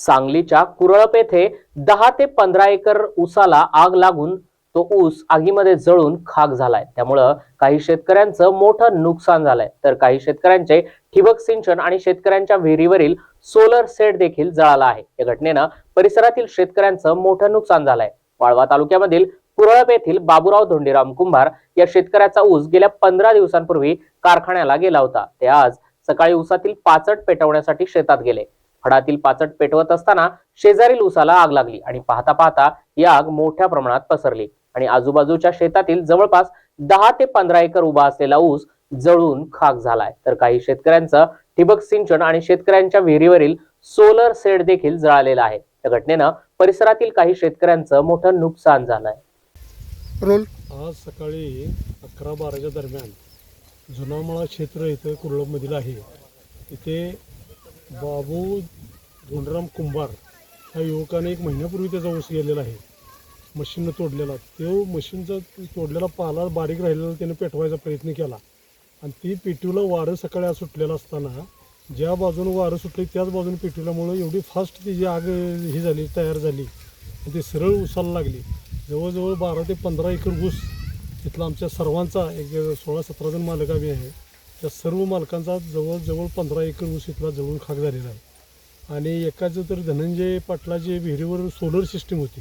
सांगलीच्या कुरळप येथे दहा ते पंधरा एकर ऊसाला आग लागून तो ऊस आगीमध्ये जळून खाक झालाय. त्यामुळं काही शेतकऱ्यांचं मोठं नुकसान झालंय. तर काही शेतकऱ्यांचे ठिबक सिंचन आणि शेतकऱ्यांच्या विहिरीवरील सोलर सेट देखील जळाला आहे. या घटनेनं परिसरातील शेतकऱ्यांचं मोठं नुकसान झालंय. वाळवा तालुक्यामधील कुरळप येथील बाबुराव धोंडीराम कुंभार या शेतकऱ्याचा ऊस गेल्या पंधरा दिवसांपूर्वी कारखान्याला गेला होता. ते आज सकाळी ऊसातील पाचट पेटवण्यासाठी शेतात गेले. फडातील पाचट पेटवत असताना शेजारील ऊसाला आग लागली आणि पाहता पाहता ही आग मोठ्या प्रमाणात पसरली. आणि आजूबाजूच्या शेतातील जवळपास दहा ते पंधरा एकर उभा असलेला ऊस जळून खाक झालाय. तर काही शेतकऱ्यांचं ठिबक सिंचन आणि शेतकऱ्यांच्या विहिरीवरील सोलर सेट देखील जळालेला आहे. या घटनेनं परिसरातील काही शेतकऱ्यांचं मोठं नुकसान झालंय. रोल आज सकाळी अकरा बाराच्या दरम्यान जुनामळा क्षेत्र इथं कुर्लमधील आहे. इथे बाबू धोंडराम कुंभार ह्या युवकाने एक महिन्यापूर्वी त्याचा ऊस गेलेला आहे. मशीननं तोडलेला. तो मशीनचा तोडलेला पाला बारीक राहिलेला त्याने पेटवायचा प्रयत्न केला. आणि ती पेटवीला वारं सकाळी आज सुटलेलं असताना ज्या बाजूनं वारं सुटली त्याच बाजूने पेटवल्यामुळं एवढी फास्ट तिची आग ही झाली तयार झाली आणि ती सरळ उसायला लागली. जवळजवळ बारा ते पंधरा एकर ऊस तिथला आमच्या सर्वांचा एक सोळा सतरा जण मालक आम्ही आहे. त्या सर्व मालकांचा जवळजवळ पंधरा एकर ऊस इथला जळून खाक झालेला आहे. आणि एकाचं तर धनंजय पाटलाची विहिरीवर सोलर सिस्टीम होती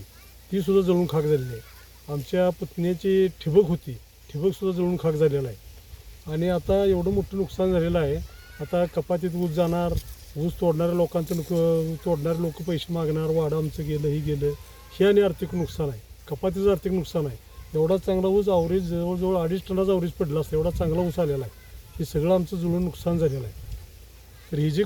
ती सुद्धा जळून खाक झालेली आहे. आमच्या पत्नीची ठिबक होती ठिबकसुद्धा जळून खाक झालेला आहे. आणि आता एवढं मोठं नुकसान झालेलं आहे आता कपातीत ऊस जाणार ऊस तोडणाऱ्या लोकांचं नुक तोडणारे लोक पैसे मागणार वाडं आमचं गेलं हे गेलं हे आणि आर्थिक नुकसान आहे. कपातीचं आर्थिक नुकसान आहे. एवढा चांगला ऊस आवरेज जवळजवळ अडीच टनाचा आवरेज पडला असतं एवढा चांगला ऊस आलेला आहे. हे सगळं आमचं जुळून नुकसान झालेलं आहे. तर ही जे